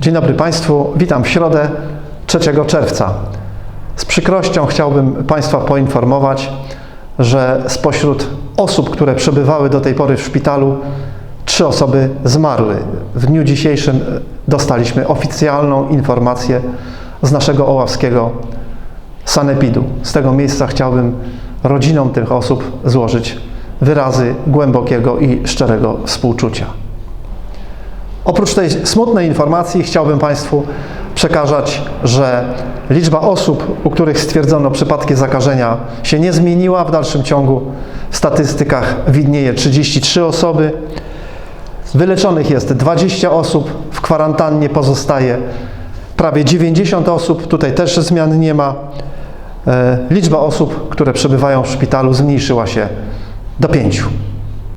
Dzień dobry Państwu, witam w środę 3 czerwca. Z przykrością chciałbym Państwa poinformować, że spośród osób, które przebywały do tej pory w szpitalu, trzy osoby zmarły. W dniu dzisiejszym dostaliśmy oficjalną informację z naszego oławskiego sanepidu. Z tego miejsca chciałbym rodzinom tych osób złożyć wyrazy głębokiego i szczerego współczucia. Oprócz tej smutnej informacji chciałbym Państwu przekazać, że liczba osób, u których stwierdzono przypadki zakażenia się nie zmieniła. W dalszym ciągu w statystykach widnieje 33 osoby. Wyleczonych jest 20 osób, w kwarantannie pozostaje prawie 90 osób, tutaj też zmian nie ma. E, Liczba osób, które przebywają w szpitalu zmniejszyła się do 5.